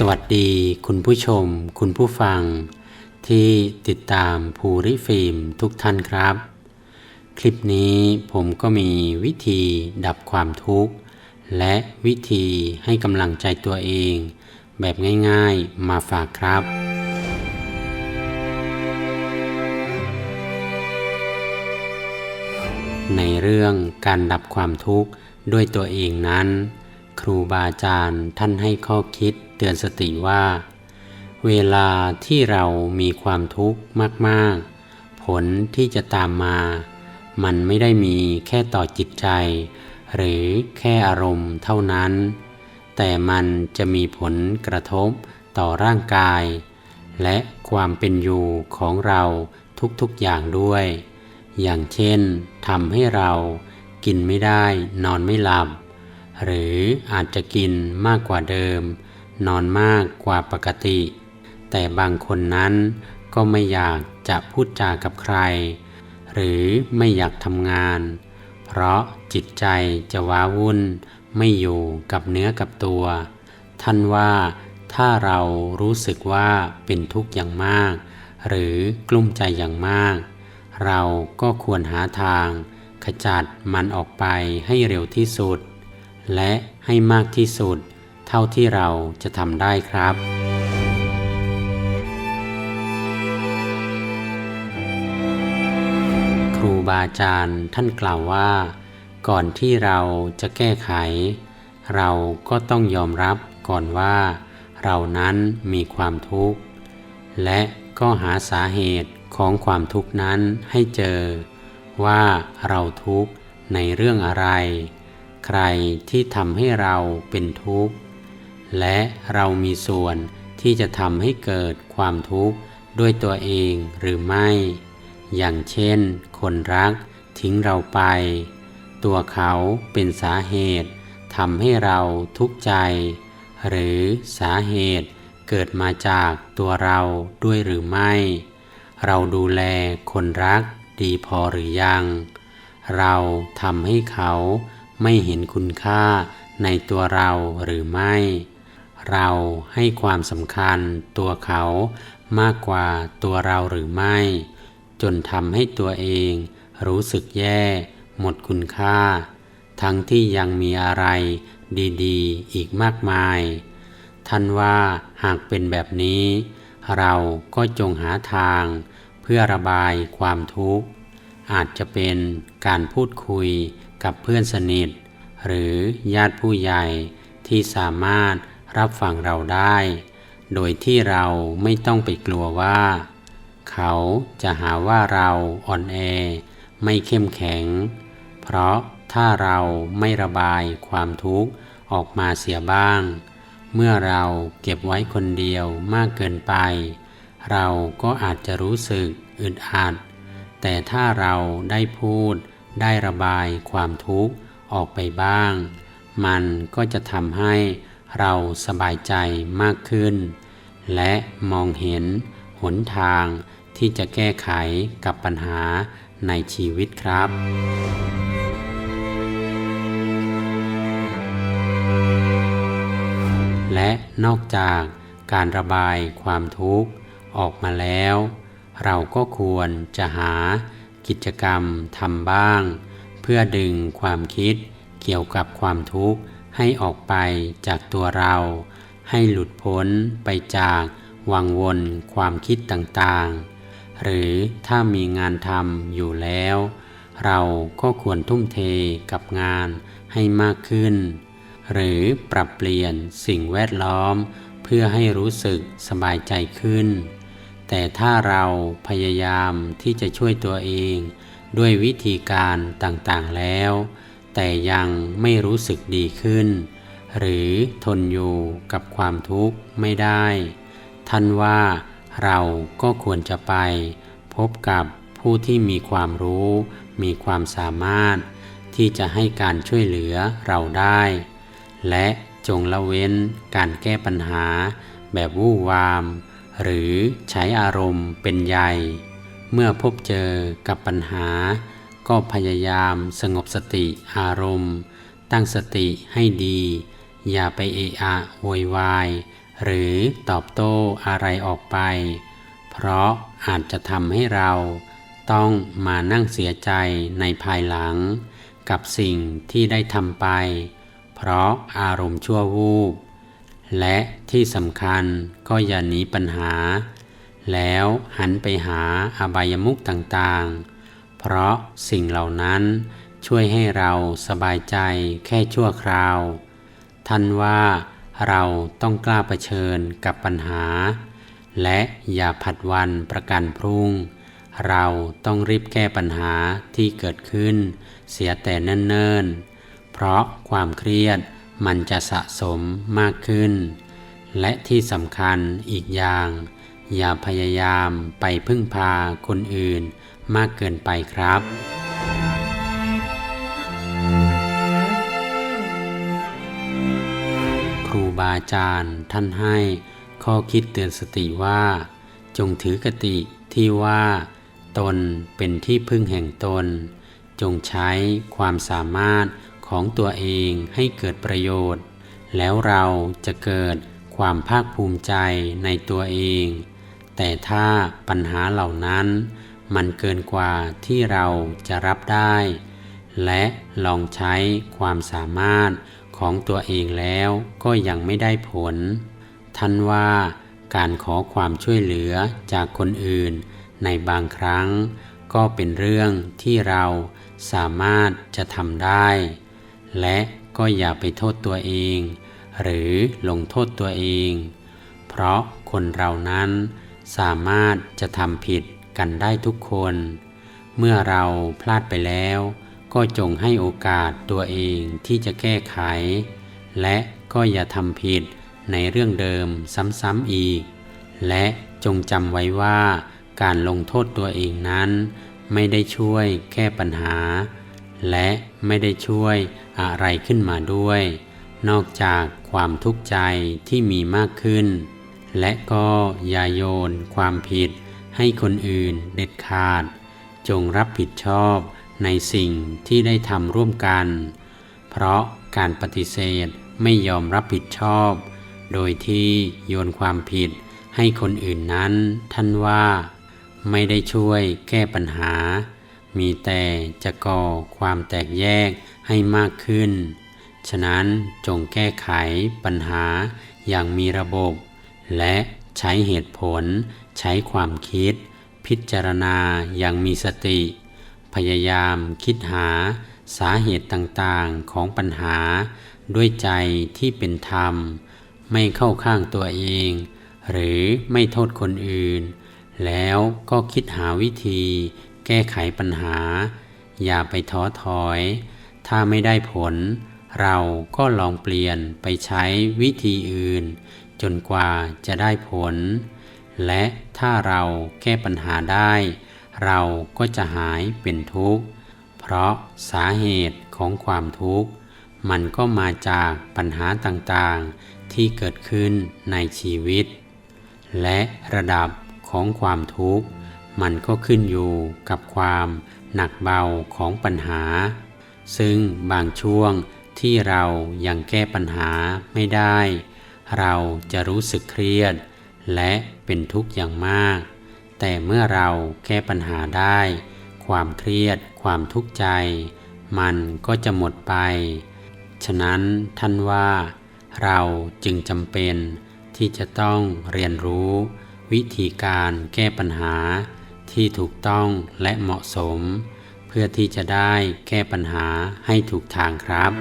สวัสดีคุณผู้ชม คุณผู้ฟัง ที่ติดตามภูริฟิล์มทุกท่านครับ คลิปนี้ผมก็มีวิธีดับความทุกข์ และวิธีให้กำลังใจตัวเอง แบบง่ายๆมาฝากครับ ในเรื่องการดับความทุกข์ด้วยตัวเองนั้น ครูบาอาจารย์ท่านให้ข้อคิด เตือนสติว่า เวลาที่เรามีความทุกข์มาก ๆ ผลที่จะตามมา มันไม่ได้มีแค่ต่อจิตใจ หรือแค่อารมณ์เท่านั้น แต่มันจะมีผลกระทบต่อร่างกาย และความเป็นอยู่ของเราทุกๆอย่างด้วย อย่างเช่นทำให้เรากินไม่ได้นอนไม่หลับ หรืออาจจะกินมากกว่าเดิม นอนมากกว่าปกติ แต่บางคนนั้นก็ไม่อยากจะพูดจากับใคร หรือไม่อยากทำงาน เพราะจิตใจจะว้าวุ่น ไม่อยู่กับเนื้อกับตัว ท่านว่าถ้าเรารู้สึกว่าเป็นทุกข์อย่างมาก หรือกลุ้มใจอย่างมาก เราก็ควรหาทาง ขจัดมันออกไปให้เร็วที่สุด และให้มากที่สุด เท่าที่เราจะทำได้ครับ ครูบาอาจารย์ท่านกล่าวว่า ก่อนที่เราจะแก้ไข เราก็ต้องยอมรับก่อนว่า เรานั้นมีความทุกข์ และก็หาสาเหตุของความทุกข์นั้นให้เจอ ว่าเราทุกข์ในเรื่องอะไร ใครที่ทำให้เราเป็นทุกข์ และเรามีส่วนที่จะทำให้เกิดความทุกข์ด้วยตัวเองหรือไม่ อย่างเช่น คนรักทิ้งเราไป ตัวเขาเป็นสาเหตุทำให้เราทุกข์ใจ หรือสาเหตุเกิดมาจากตัวเราด้วยหรือไม่ เราดูแลคนรักดีพอหรือยัง เราทำให้เขาไม่เห็นคุณค่าในตัวเราหรือไม่ เราให้ความสำคัญตัวเขามากกว่าตัวเราหรือไม่ จนทำให้ตัวเองรู้สึกแย่ หมดคุณค่า ทั้งที่ยังมีอะไรดีๆ อีกมากมาย ท่านว่าหากเป็นแบบนี้ เราก็จงหาทาง เพื่อระบายความทุกข์ อาจจะเป็นการพูดคุยกับเพื่อนสนิท หรือญาติผู้ใหญ่ที่สามารถ รับฟังเราได้ โดยที่เราไม่ต้องไปกลัวว่า เขาจะหาว่าเราอ่อนแอ ไม่เข้มแข็ง เพราะถ้าเราไม่ระบายความทุกข์ออกมาเสียบ้าง เมื่อเราเก็บไว้คนเดียวมากเกินไป เราก็อาจจะรู้สึกอึดอัด แต่ถ้าเราได้พูดได้ระบายความทุกข์ออกไปบ้าง มันก็จะทำให้ เราสบายใจมากขึ้น และมองเห็นหนทางที่จะแก้ไขกับปัญหาในชีวิตครับและนอกจากการระบายความทุกข์ออกมาแล้ว เราก็ควรจะหากิจกรรมทำบ้าง เพื่อดึงความคิดเกี่ยวกับความทุกข์ ให้ออกไปจากตัวเรา ให้หลุดพ้นไปจากวังวนความคิดต่างๆ หรือถ้ามีงานทำอยู่แล้ว เราก็ควรทุ่มเทกับงานให้มากขึ้น หรือปรับเปลี่ยนสิ่งแวดล้อม เพื่อให้รู้สึกสบายใจขึ้น แต่ถ้าเราพยายามที่จะช่วยตัวเอง ด้วยวิธีการต่างๆแล้ว แต่ยังไม่รู้สึกดีขึ้น หรือทนอยู่กับความทุกข์ไม่ได้ ท่านว่าเราก็ควรจะไป พบกับผู้ที่มีความรู้ มีความสามารถ ที่จะให้การช่วยเหลือเราได้ และจงละเว้นการแก้ปัญหาแบบวู่วาม หรือใช้อารมณ์เป็นใหญ่ เมื่อพบเจอกับปัญหา ก็พยายามสงบสติอารมณ์ ตั้งสติให้ดี อย่าไปเอะอะโวยวาย หรือตอบโต้อะไรออกไป เพราะอาจจะทำให้เราต้องมานั่งเสียใจในภายหลัง กับสิ่งที่ได้ทำไป เพราะอารมณ์ชั่ววูบ และที่สำคัญก็อย่าหนีปัญหา แล้วหันไปหาอบายมุกต่างๆ เพราะสิ่งเหล่านั้นช่วยให้เราสบายใจแค่ชั่วคราว ท่านว่าเราต้องกล้าเผชิญกับปัญหา และอย่าผัดวันประกันพรุ่ง เราต้องรีบแก้ปัญหาที่เกิดขึ้น เสียแต่เนิ่นๆ เพราะความเครียดมันจะสะสมมากขึ้น และที่สำคัญอีกอย่าง อย่าพยายามไปพึ่งพาคนอื่น มากเกินไปครับ ครูบาอาจารย์ท่านให้ข้อคิดเตือนสติว่า จงถือกติที่ว่า ตนเป็นที่พึ่งแห่งตน จงใช้ความสามารถของตัวเองให้เกิดประโยชน์ แล้วเราจะเกิดความภาคภูมิใจในตัวเอง แต่ถ้าปัญหาเหล่านั้น มันเกินกว่าที่เราจะรับได้ และลองใช้ความสามารถของตัวเองแล้วก็ยังไม่ได้ผล ท่านว่าการขอความช่วยเหลือจากคนอื่น ในบางครั้ง ก็เป็นเรื่องที่เราสามารถจะทำได้ และก็อย่าไปโทษตัวเอง หรือลงโทษตัวเอง เพราะคนเรานั้นสามารถจะทำผิด กันได้ทุกคน เมื่อเราพลาดไปแล้ว ก็จงให้โอกาสตัวเองที่จะแก้ไข และก็อย่าทำผิดในเรื่องเดิมซ้ำๆอีก และจงจำไว้ว่าการลงโทษตัวเองนั้น ไม่ได้ช่วยแก้ปัญหา และไม่ได้ช่วยอะไรขึ้นมาด้วย นอกจากความทุกข์ใจที่มีมากขึ้น และก็อย่าโยนความผิด ให้คนอื่นเด็ดขาด จงรับผิดชอบในสิ่งที่ได้ทำร่วมกัน เพราะการปฏิเสธไม่ยอมรับผิดชอบ โดยที่โยนความผิดให้คนอื่นนั้น ท่านว่า ไม่ได้ช่วยแก้ปัญหา มีแต่จะก่อความแตกแยกให้มากขึ้น ฉะนั้นจงแก้ไขปัญหาอย่างมีระบบ และใช้เหตุผล ใช้ความคิด พิจารณาอย่างมีสติ พยายามคิดหาสาเหตุต่างๆของปัญหา ด้วยใจที่เป็นธรรม ไม่เข้าข้างตัวเอง หรือไม่โทษคนอื่น แล้วก็คิดหาวิธี แก้ไขปัญหา อย่าไปท้อถอย ถ้าไม่ได้ผล เราก็ลองเปลี่ยนไปใช้วิธีอื่น จนกว่าจะได้ผล และถ้าเราแก้ปัญหาได้ เราก็จะหายเป็นทุกข์ เพราะสาเหตุของความทุกข์ มันก็มาจากปัญหาต่างๆ ที่เกิดขึ้นในชีวิต และระดับของความทุกข์ มันก็ขึ้นอยู่กับความหนักเบาของปัญหา ซึ่งบางช่วงที่เรายังแก้ปัญหาไม่ได้ เราจะรู้สึกเครียด และเป็นทุกข์อย่างมาก แต่เมื่อเราแก้ปัญหาได้ ความเครียด ความทุกข์ใจ มันก็จะหมดไป ฉะนั้นท่านว่า เราจึงจำเป็นที่จะต้องเรียนรู้ วิธีการแก้ปัญหาที่ถูกต้องและเหมาะสม เพื่อที่จะได้แก้ปัญหาให้ถูกทางครับ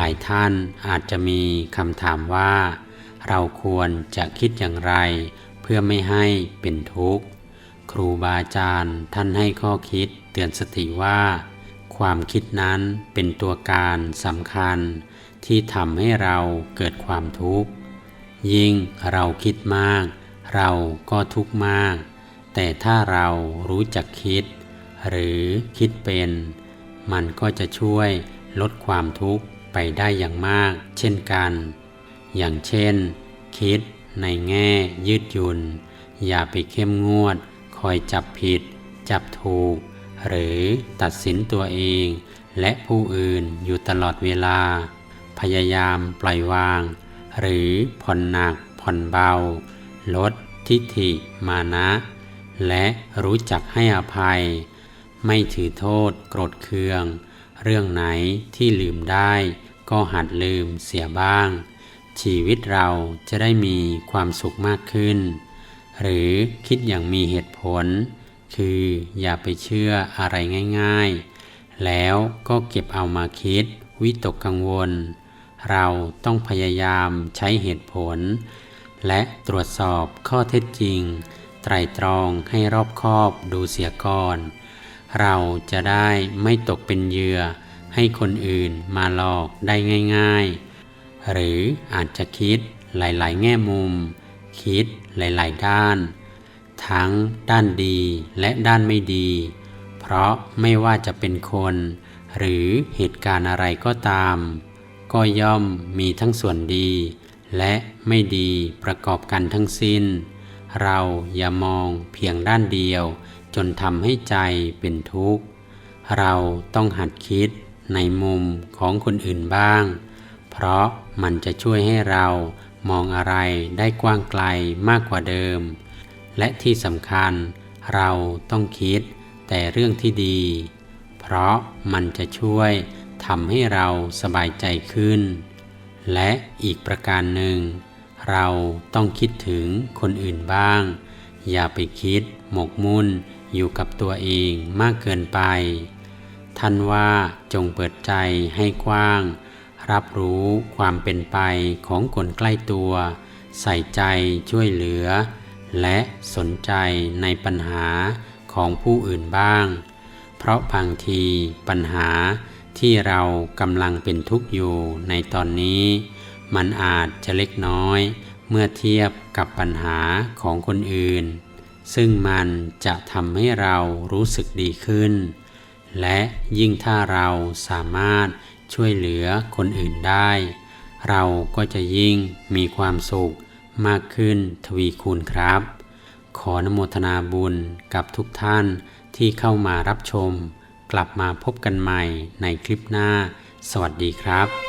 หลายท่านอาจจะมีคำถามว่า เราควรจะคิดอย่างไร เพื่อไม่ให้เป็นทุกข์ ครูบาอาจารย์ท่านให้ข้อคิดเตือนสติว่า ความคิดนั้นเป็นตัวการสำคัญ ที่ทำให้เราเกิดความทุกข์ ยิ่งเราคิดมาก เราก็ทุกข์มาก แต่ถ้าเรารู้จักคิด หรือคิดเป็น มันก็จะช่วยลดความทุกข์ ไปได้อย่างมาก เช่นกัน อย่างเช่น คิดในแง่ยืดหยุ่น อย่าไปเข้มงวด คอยจับผิด จับถูก หรือตัดสินตัวเอง และผู้อื่นอยู่ตลอดเวลา พยายามปล่อยวาง หรือผ่อนหนักผ่อนเบา ลดทิฏฐิมานะ และรู้จักให้อภัย ไม่ถือโทษโกรธเคือง เรื่องไหนที่ลืมได้ ก็หัดลืมเสียบ้าง ชีวิตเราจะได้มีความสุขมากขึ้น หรือคิดอย่างมีเหตุผล คืออย่าไปเชื่ออะไรง่าย ๆ แล้วก็เก็บเอามาคิด วิตกกังวล เราต้องพยายามใช้เหตุผล และตรวจสอบข้อเท็จจริง ไตรตรองให้รอบคอบดูเสียก่อน เราจะได้ไม่ตกเป็นเหยื่อให้คนอื่นมาหลอกได้ง่ายๆ หรืออาจจะคิดหลายๆ แง่มุม คิดหลายๆ ด้าน ทั้งด้านดีและด้านไม่ดี เพราะไม่ว่าจะเป็นคน หรือเหตุการณ์อะไรก็ตาม ก็ย่อมมีทั้งส่วนดี และไม่ดีประกอบกันทั้งสิ้น เราอย่ามองเพียงด้านเดียว นทำให้ใจเป็นทุกข์ เราต้องหัดคิดในมุมของคนอื่นบ้าง เพราะมันจะช่วยให้เรามองอะไรได้กว้างไกลมากกว่าเดิม และที่สำคัญเราต้องคิดแต่เรื่องที่ดี เพราะมันจะช่วยทำให้เราสบายใจขึ้น และอีกประการหนึ่ง เราต้องคิดถึงคนอื่นบ้าง อย่าไปคิดหมกมุ่น อยู่กับตัวเองมากเกินไป ท่านว่าจงเปิดใจให้กว้าง รับรู้ความเป็นไปของคนใกล้ตัว ใส่ใจช่วยเหลือ และสนใจในปัญหาของผู้อื่นบ้าง เพราะบางทีปัญหาที่เรากำลังเป็นทุกข์อยู่ในตอนนี้ มันอาจจะเล็กน้อยเมื่อเทียบกับปัญหาของคนอื่น ซึ่งมันจะทำให้เรารู้สึกดีขึ้น และยิ่งถ้าเราสามารถช่วยเหลือคนอื่นได้ เราก็จะยิ่งมีความสุขมากขึ้นทวีคูณครับ ขออนโมทนาบุญกับทุกท่านที่เข้ามารับชม กลับมาพบกันใหม่ในคลิปหน้า สวัสดีครับ